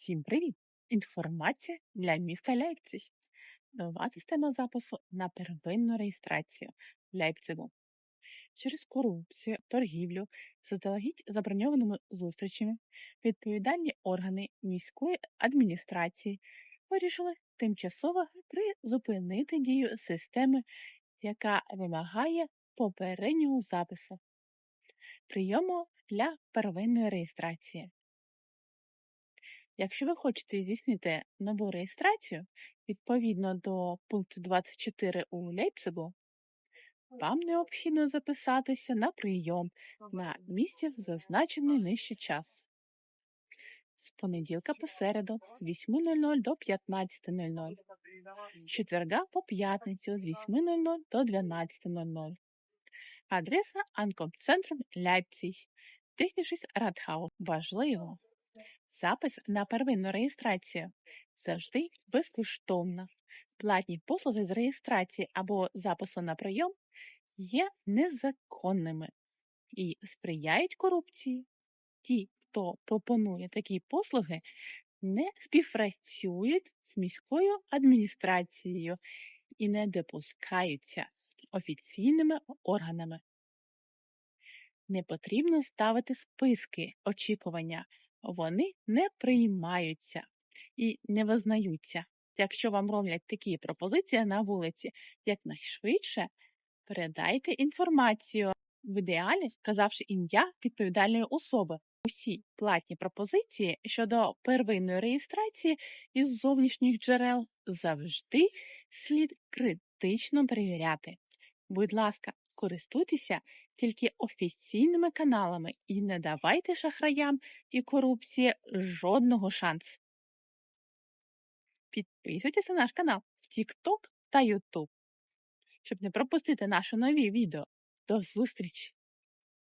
Всім привіт! Інформація для міста Лейпциг. Нова система запису на первинну реєстрацію в Лейпцигу. Через корупцію, торгівлю, заздалегідь заброньованими зустрічами відповідальні органи міської адміністрації вирішили тимчасово призупинити дію системи, яка вимагає попереднього запису прийому для первинної реєстрації. Якщо ви хочете здійснити нову реєстрацію відповідно до пункту 24 у Лейпцигу, вам необхідно записатися на прийом на місці в зазначений нижче час. З понеділка по середу з 8.00 до 15.00, з четверга по п'ятницю з 8.00 до 12.00. Адреса Анкомцентрум Ляйпциг, Технішіс Радхаус. Важливо! Запис на первинну реєстрацію завжди безкоштовно. Платні послуги з реєстрації або запису на прийом є незаконними і сприяють корупції. Ті, хто пропонує такі послуги, не співпрацюють з міською адміністрацією і не допускаються офіційними органами. Не потрібно ставити списки очікування вони не приймаються і не визнаються. Якщо вам роблять такі пропозиції на вулиці, якнайшвидше передайте інформацію, в ідеалі вказавши ім'я відповідальної особи. Усі платні пропозиції щодо первинної реєстрації із зовнішніх джерел завжди слід критично перевіряти. Будь ласка, користуйтеся тільки офіційними каналами і не давайте шахраям і корупції жодного шансу. Підписуйтесь на наш канал в TikTok та YouTube, щоб не пропустити наші нові відео. До зустрічі!